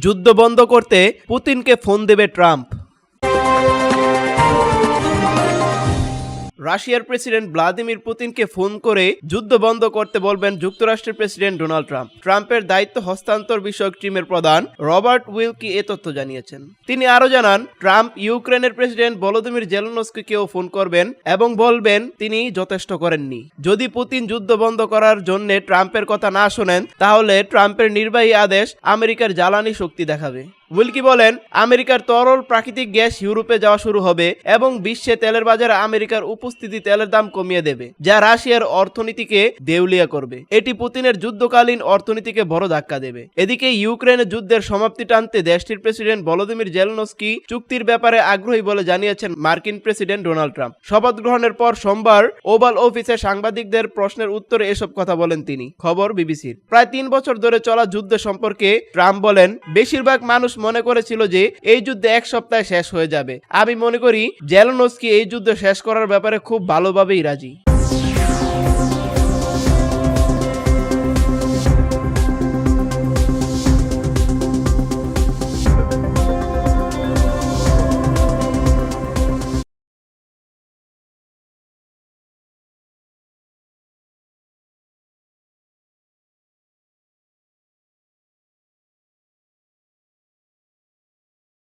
যুদ্ধ বন্ধ করতে পুতিনকে ফোন দেবে ট্রাম্প। রাশিয়ার প্রেসিডেন্ট ভ্লাদিমির পুতিনকে ফোন করে যুদ্ধ বন্ধ করতে বলবেন যুক্তরাষ্ট্রের প্রেসিডেন্ট ডোনাল্ড ট্রাম্প। ট্রাম্পের দায়িত্ব হস্তান্তর বিষয়ক টিমের প্রধান রবার্ট উইলকি এ তথ্য জানিয়েছেন। তিনি আরও জানান, ট্রাম্প ইউক্রেনের প্রেসিডেন্ট ভলোদিমির জেলনস্কিকেও ফোন করবেন এবং বলবেন তিনি যথেষ্ট করেননি। যদি পুতিন যুদ্ধ বন্ধ করার জন্য ট্রাম্পের কথা না শোনেন, তাহলে ট্রাম্পের নির্বাহী আদেশ আমেরিকার জ্বালানি শক্তি দেখাবে। উইলকি বলেন, আমেরিকার তরল প্রাকৃতিক গ্যাস ইউরোপে যাওয়া শুরু হবে এবং বিশ্বে তেলের বাজারে আমেরিকার উপস্থিতি তেলের দাম কমিয়ে দেবে, যা রাশিয়ার অর্থনীতিকে দেউলিয়া করবে। এটি পুতিনের যুদ্ধকালীন অর্থনীতিকে বড় ধাক্কা দেবে। এদিকে ইউক্রেনের যুদ্ধের সমাপ্তি টানতে দেশটির প্রেসিডেন্ট ভলোদিমির জেলনস্কি চুক্তির ব্যাপারে আগ্রহী বলে জানিয়েছেন মার্কিন প্রেসিডেন্ট ডোনাল্ড ট্রাম্প। শপথ গ্রহণের পর সোমবার ওভাল অফিসে সাংবাদিকদের প্রশ্নের উত্তরে এসব কথা বলেন তিনি। খবর বিবিসির। প্রায় তিন বছর ধরে চলা যুদ্ধ সম্পর্কে ট্রাম্প বলেন, বেশিরভাগ মানুষ মনে করেছিল যে এই যুদ্ধে এক সপ্তাহে শেষ হয়ে যাবে। আমি মনে করি জেলনস্কি এই যুদ্ধ শেষ করার ব্যাপারে খুব ভালোভাবেই রাজি।